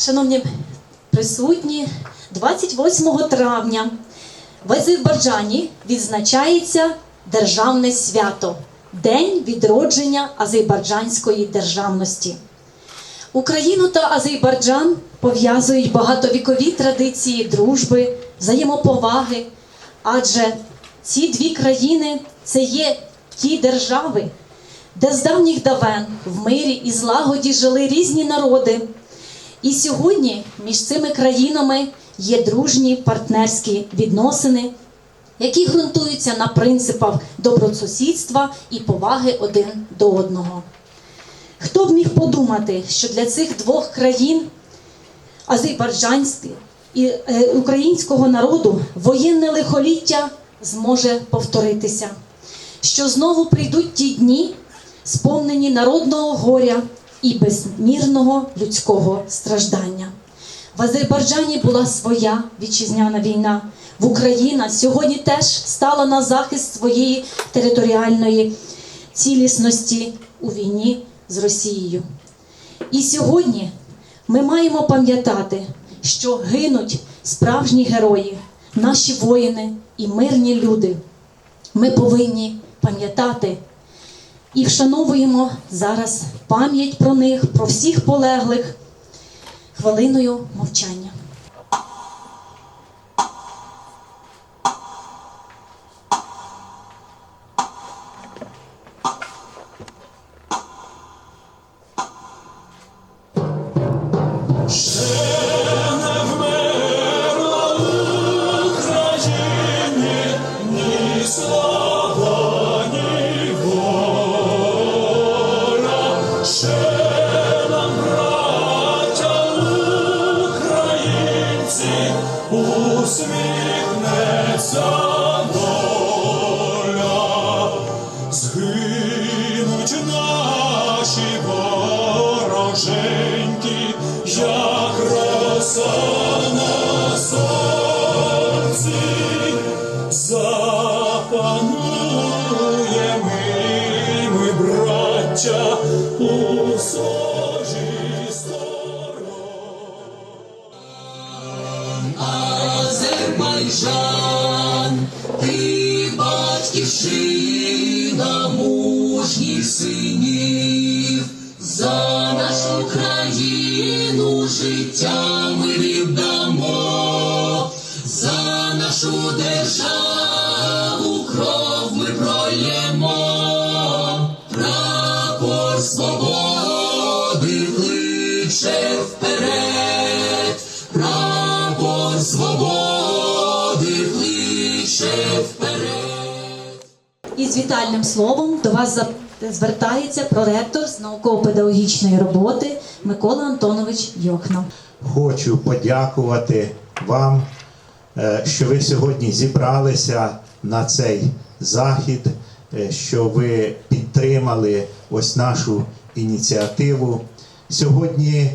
Шановні присутні, 28 травня в Азербайджані відзначається державне свято День відродження азербайджанської державності. Україну та Азербайджан пов'язують багатовікові традиції дружби, взаємоповаги, адже ці дві країни це є ті держави, де з давніх давен в мирі і злагоді жили різні народи. І сьогодні між цими країнами є дружні партнерські відносини, які ґрунтуються на принципах добросусідства і поваги один до одного. Хто б міг подумати, що для цих двох країн азербайджанського і е, українського народу воєнне лихоліття зможе повторитися, що знову прийдуть ті дні, сповнені народного горя і безмірного людського страждання. В Азербайджані була своя вітчизняна війна. В Україна сьогодні теж стала на захист своєї територіальної цілісності у війні з Росією. І сьогодні ми маємо пам'ятати, що гинуть справжні герої, наші воїни і мирні люди. Ми повинні пам'ятати і вшановуємо зараз пам'ять про них, про всіх полеглих хвилиною мовчання. Браття, у сожі сторон. Азербайджан, ти батьківщина І з вітальним словом до вас звертається проректор з науково-педагогічної роботи Микола Антонович Йохна. Хочу подякувати вам, е, що ви сьогодні зібралися на цей захід, е, що ви підтримали ось нашу ініціативу. Сьогодні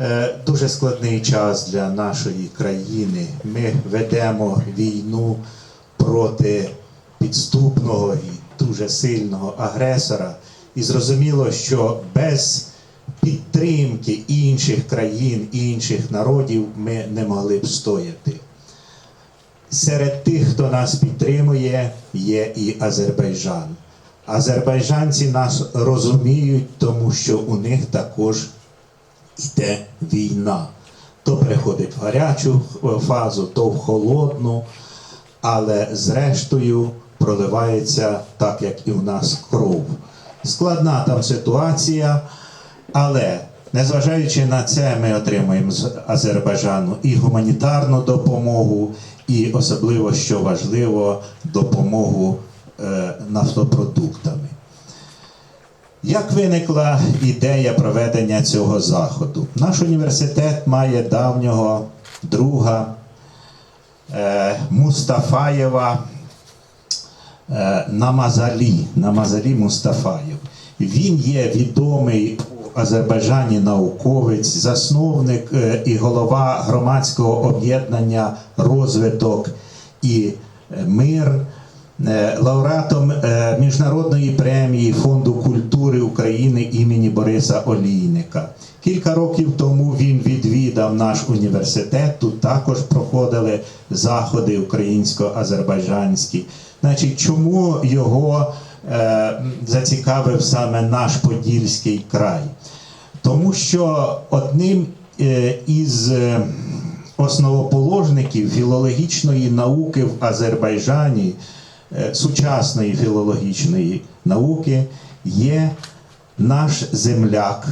е, дуже складний час для нашої країни. Ми ведемо війну проти підступного і дуже сильного агресора. І зрозуміло, що без підтримки інших країн, інших народів ми не могли б стояти. Серед тих, хто нас підтримує, є і Азербайджан. Азербайджанці нас розуміють, тому що у них також йде війна. То приходить в гарячу фазу, то в холодну, але зрештою проливається так, як і в нас кров. Складна там ситуація, але незважаючи на це, ми отримуємо з Азербайджану і гуманітарну допомогу, і особливо, що важливо, допомогу е, нафтопродуктами. Як виникла ідея проведення цього заходу? Наш університет має давнього друга е, Мустафаєва Намазалі, Намазалі Мустафаєв. Він є відомий у Азербайджані науковець, засновник е, і голова громадського об'єднання розвиток і е, мир, е, лауреатом е, міжнародної премії Фонду культури України імені Бориса Олійника. Кілька років тому він відвідав наш університет. Тут також проходили заходи українсько-азербайджанські. Значить, чому його е, зацікавив саме наш Подільський край? Тому що одним е, із е, основоположників філологічної науки в Азербайджані, е, сучасної філологічної науки, є наш земляк,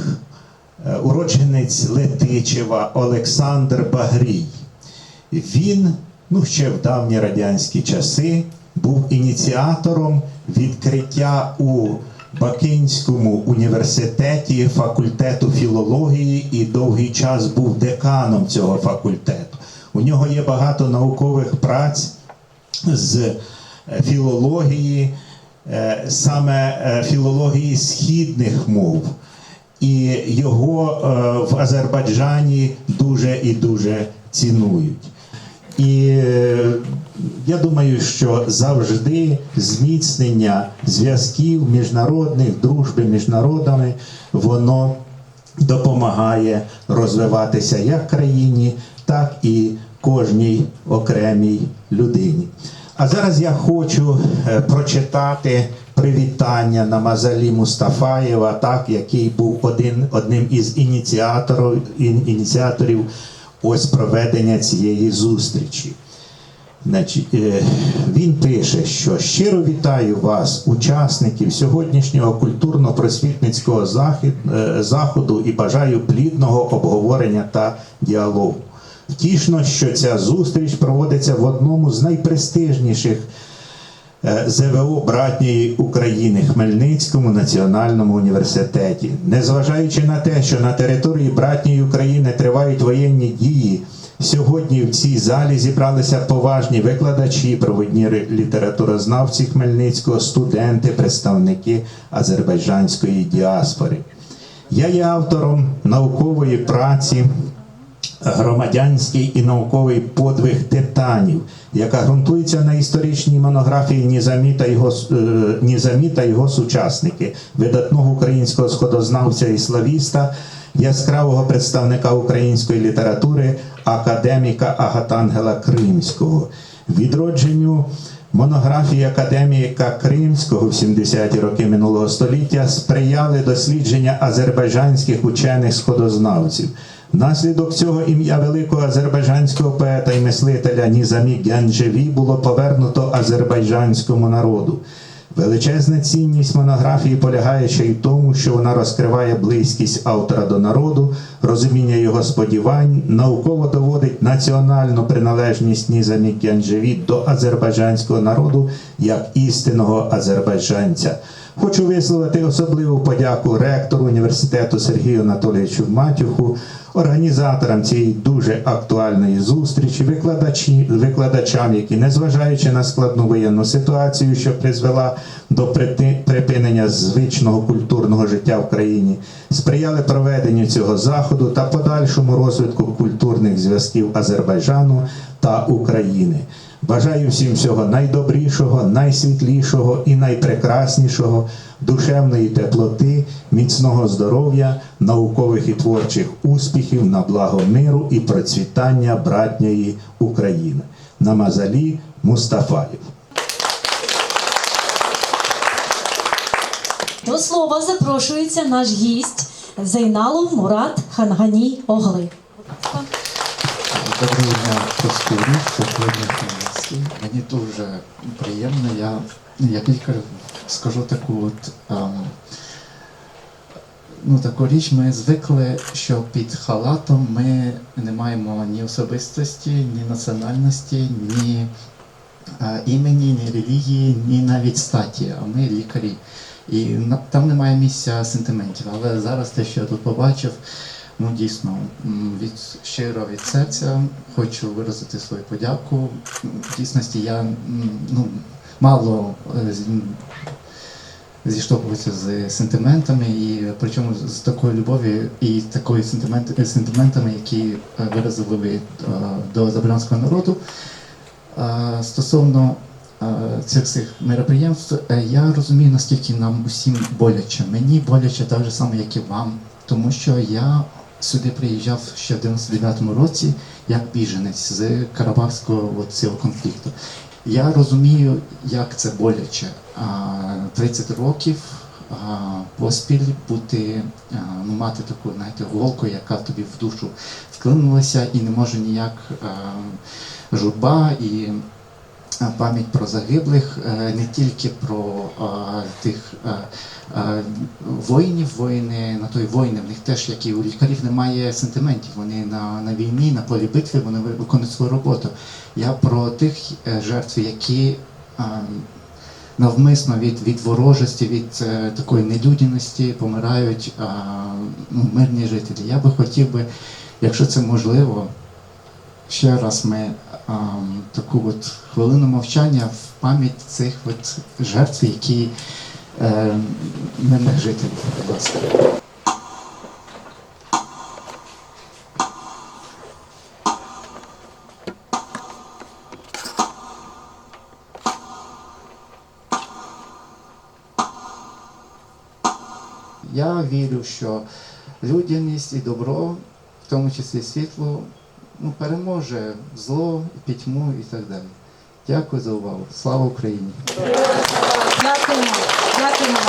уродженець Летичева Олександр Багрій. Він, ну ще в давні радянські часи, був ініціатором відкриття у Бакинському університеті факультету філології і довгий час був деканом цього факультету. У нього є багато наукових праць з е, філології, е, саме е, філології східних мов. І його в Азербайджані дуже і дуже цінують. І я думаю, що завжди зміцнення зв'язків міжнародних, дружби між народами, воно допомагає розвиватися як країні, так і кожній окремій людині. А зараз я хочу е, прочитати привітання на Мазалі Мустафаєва, так, який був один, одним із ініціаторів, ін- ініціаторів ось проведення цієї зустрічі. Е, він пише, що щиро вітаю вас, учасників сьогоднішнього культурно-просвітницького е, заходу і бажаю плідного обговорення та діалогу. Втішно, що ця зустріч проводиться в одному з найпрестижніших е, ЗВО братньої України Хмельницькому національному університеті. Незважаючи на те, що на території братньої України тривають воєнні дії, сьогодні в цій залі зібралися поважні викладачі, провідні літературознавці Хмельницького, студенти, представники азербайджанської діаспори. Я є автором наукової праці громадянський і науковий подвиг титанів, яка ґрунтується на історичній монографії Нізамі та його, е, Нізамі та його сучасники, видатного українського сходознавця і славіста, яскравого представника української літератури, академіка Агатангела Кримського. Відродженню Монографії академіка Кримського в 70-ті роки минулого століття сприяли дослідження азербайджанських учених сходознавців. Внаслідок цього ім'я великого азербайджанського поета і мислителя Нізамі Гянджеві було повернуто азербайджанському народу. Величезна цінність монографії полягає ще й в тому, що вона розкриває близькість автора до народу, розуміння його сподівань, науково доводить національну приналежність Нізамі Кянджеві до азербайджанського народу як істинного азербайджанця. Хочу висловити особливу подяку ректору університету Сергію Анатолійовичу Матюху, організаторам цієї дуже актуальної зустрічі, викладачі, викладачам, які, незважаючи на складну воєнну ситуацію, що призвела до припинення звичного культурного життя в країні, сприяли проведенню цього заходу та подальшому розвитку культурних зв'язків Азербайджану та України. Бажаю всім всього найдобрішого, найсвітлішого і найпрекраснішого, душевної теплоти, міцного здоров'я, наукових і творчих успіхів на благо миру і процвітання братньої України. Намазалі Мустафаєв. До слова запрошується наш гість Зейналов Мурат Хангані Огли. Доброго дня, сьогодні. Мені дуже приємно. Я, я кілька скажу таку от ем, ну, таку річ. Ми звикли, що під халатом ми не маємо ні особистості, ні національності, ні е, імені, ні релігії, ні навіть статі, а ми лікарі. І на- там немає місця сентиментів. Але зараз те, що я тут побачив, ну дійсно від щиро від серця хочу виразити свою подяку. В дійсності я ну, мало е, з- зіштовхуюся з сентиментами, і причому з такою любов'ю і такою сентимент, сентиментами, які е, виразили ви е, до забранського народу. Е, Стосовно е, цих всіх мероприємств, е, я розумію, наскільки нам усім боляче. Мені боляче так же само, як і вам, тому що я сюди приїжджав ще в 99-му році як біженець з Карабахського цього конфлікту. Я розумію, як це боляче. А, 30 років поспіль бути, ну, мати таку знаєте, голку, яка тобі в душу вклинулася і не може ніяк журба і пам'ять про загиблих, е, не тільки про тих а, а, воїнів, воїни на той воїни, в них теж, як і у лікарів, немає сентиментів. Вони на, на війні, на полі битви, вони виконують свою роботу. Я про тих е, жертв, які навмисно від, від ворожості, від е, такої нелюдяності помирають ну, мирні жителі. Я би хотів би, якщо це можливо, ще раз ми таку от хвилину мовчання в пам'ять цих от жертв, які е, мирних жителів, будь ласка. Я вірю, що людяність і добро, в тому числі світло, ну, переможе зло, пітьму і так далі. Дякую за увагу. Слава Україні! Дякуємо. Дякуємо.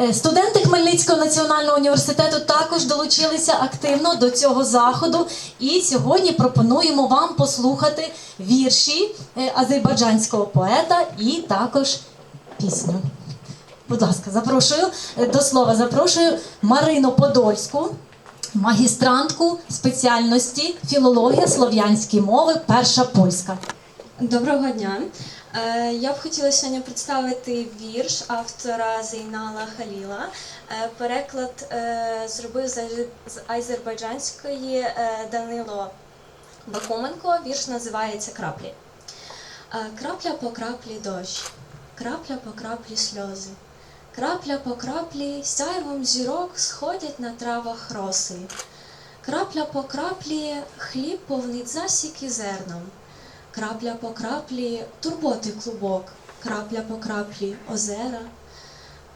Е, Студенти Хмельницького національного університету також долучилися активно до цього заходу. І сьогодні пропонуємо вам послухати вірші е, азербайджанського поета і також пісню. Будь ласка, запрошую е, до слова. Запрошую Марину Подольську, магістрантку спеціальності філологія слов'янської мови, перша польська. Доброго дня. Е, Я б хотіла сьогодні представити вірш автора Зейнала Халіла. Е, Переклад е, зробив з азербайджанської Данило Бакуменко. Вірш називається Краплі. Крапля по краплі дощ, крапля по краплі сльози. Крапля по краплі сяйвом зірок сходять на травах роси. Крапля по краплі хліб повнить засіки зерном. Крапля по краплі турботи клубок, крапля по краплі озера,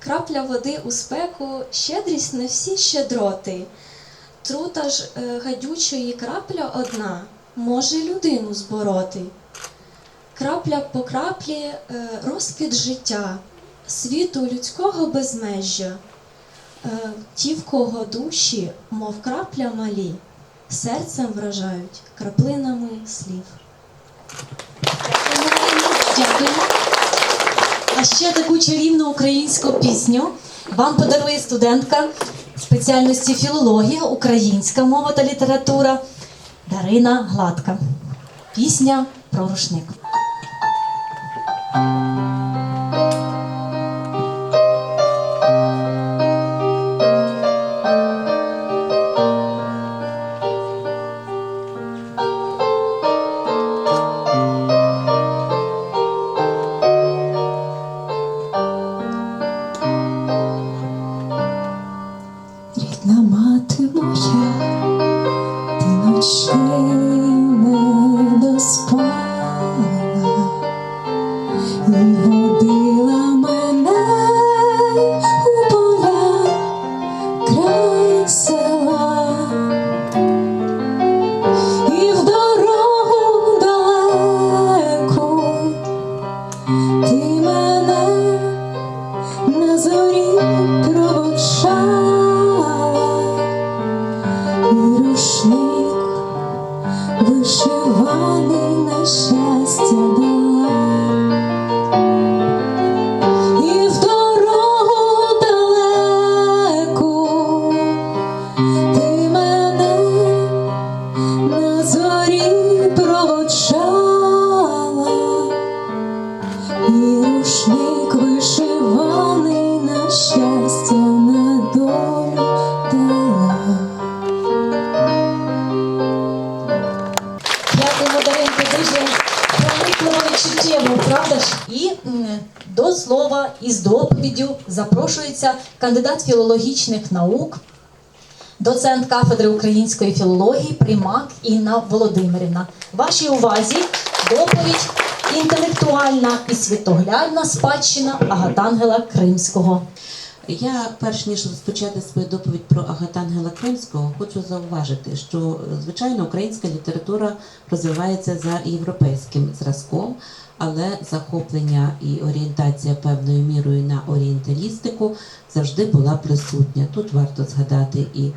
крапля води у спеку, щедрість на всі щедроти. Трута ж е, гадючої крапля одна може людину збороти. Крапля по краплі е, розквіт життя, світу людського безмежжя. Е, ті, в кого душі, мов крапля малі, серцем вражають краплинами слів. Дякуємо. А ще таку чарівну українську пісню вам подарує студентка спеціальності філологія, українська мова та література Дарина Гладка. Пісня про рушник. Запрошується кандидат філологічних наук, доцент кафедри української філології Примак Інна Володимирівна. Вашій увазі доповідь інтелектуальна і світоглядна спадщина Агатангела Кримського. Я, перш ніж розпочати свою доповідь про Агатангела Кримського, хочу зауважити, що звичайно українська література розвивається за європейським зразком, але захоплення і орієнтація певною мірою на орієнталістику завжди була присутня. Тут варто згадати і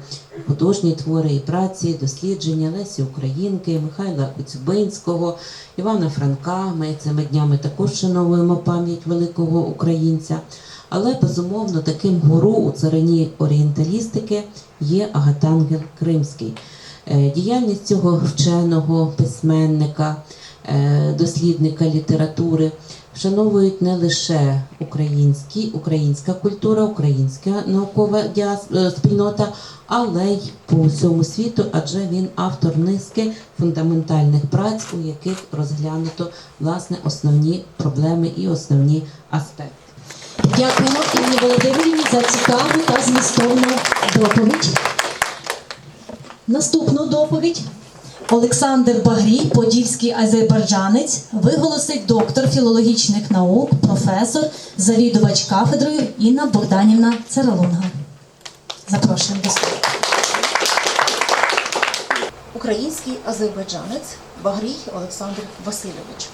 художні твори, і праці, і дослідження Лесі Українки, Михайла Коцюбинського, Івана Франка. Ми цими днями також шановуємо пам'ять великого українця. Але безумовно таким гуру у царині орієнталістики є Агатангел Кримський. Е, Діяльність цього вченого письменника, е, дослідника літератури вшановують не лише українські, українська культура, українська наукова е, спільнота, але й по всьому світу, адже він автор низки фундаментальних праць, у яких розглянуто власне основні проблеми і основні аспекти. Дякуємо Інні Володимирівні за цікаву та змістовну доповідь. Наступну доповідь Олександр Багрій, подільський азербайджанець, виголосить доктор філологічних наук, професор, завідувач кафедрою Інна Богданівна Цералунга. Запрошуємо до слова. український азербайджанець Багрій Олександр Васильович.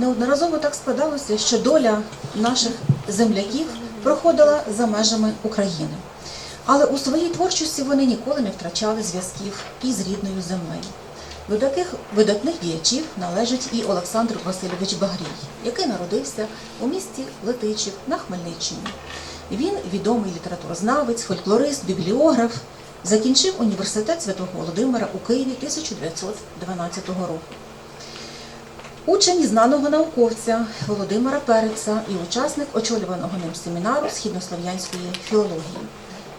Неодноразово так складалося, що доля наших земляків проходила за межами України. Але у своїй творчості вони ніколи не втрачали зв'язків із рідною землею. До таких видатних діячів належить і Олександр Васильович Багрій, який народився у місті Летичів на Хмельниччині. Він відомий літературознавець, фольклорист, бібліограф. Закінчив університет Святого Володимира у Києві 1912 року. Учень знаного науковця Володимира Переца і учасник очолюваного ним семінару східнослов'янської філології.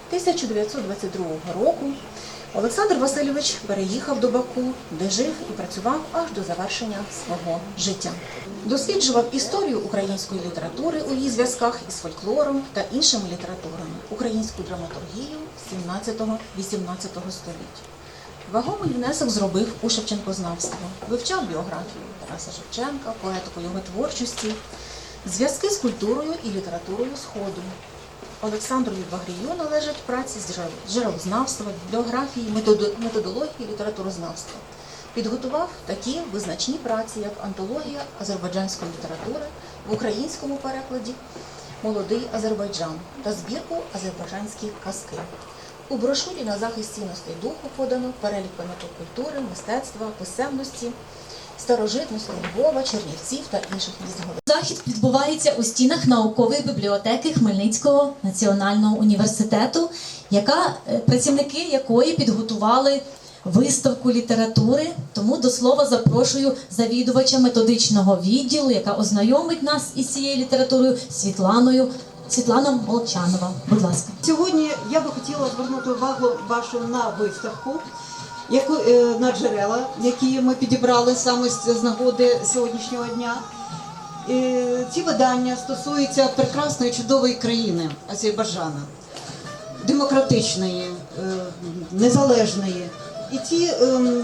1922 року Олександр Васильович переїхав до Баку, де жив і працював аж до завершення свого життя. Досліджував історію української літератури у її зв'язках із фольклором та іншими літературами, українську драматургію 17-18 століть. Вагомий внесок зробив у Шевченкознавство, вивчав біографію Тараса Шевченка, поетику його творчості, зв'язки з культурою і літературою Сходу. Олександру Багрію належать праці з джерелознавства, бібліографії, методології літературознавства. Підготував такі визначні праці, як антологія азербайджанської літератури в українському перекладі Молодий Азербайджан та збірку Азербайджанські казки. У брошурі на захист цінностей духу подано перелік пам'яток культури, мистецтва, писемності, старожитності Львова, Чернівців та інших міст Галичини. Захід відбувається у стінах наукової бібліотеки Хмельницького національного університету, яка е, працівники якої підготували виставку літератури. Тому до слова запрошую завідувача методичного відділу, яка ознайомить нас із цією літературою Світланою Світлана Молчанова. Будь ласка. Сьогодні я би хотіла звернути увагу вашу на виставку, яку е, на джерела, які ми підібрали саме з нагоди сьогоднішнього дня. Е, Ці видання стосуються прекрасної чудової країни Азербайджана, демократичної, е, незалежної. І ці, ем,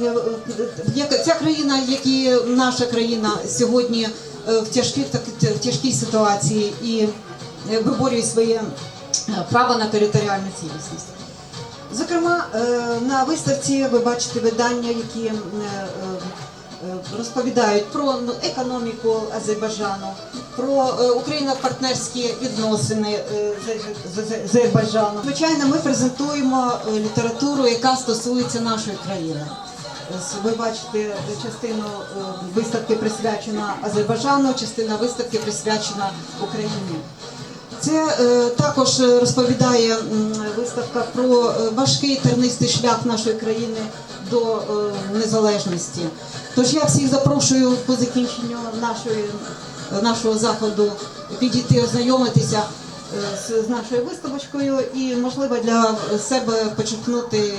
е, ця країна, як і наша країна сьогодні в тяжкій, в тяжкій ситуації і виборює своє е, право на територіальну цілісність. Зокрема, е, на виставці ви бачите видання, які е, е, е, розповідають про ну, економіку Азербайджану, про е, україно-партнерські відносини е, з- Азербайджаном. Звичайно, ми презентуємо е, літературу, яка стосується нашої країни. Ви бачите частину е, виставки присвячена Азербайджану, частина виставки присвячена Україні. Це е, також е, розповідає виставка про е, важкий тернистий шлях нашої країни до незалежності. Тож я всіх запрошую по закінченню нашої, нашого заходу підійти ознайомитися з, з нашою виставочкою і, можливо, для себе почерпнути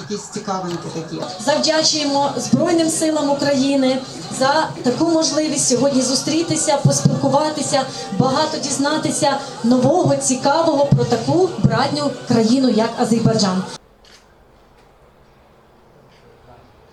якісь цікавинки такі. Завдячуємо Збройним силам України за таку можливість сьогодні зустрітися, поспілкуватися, багато дізнатися нового, цікавого про таку братню країну, як Азербайджан.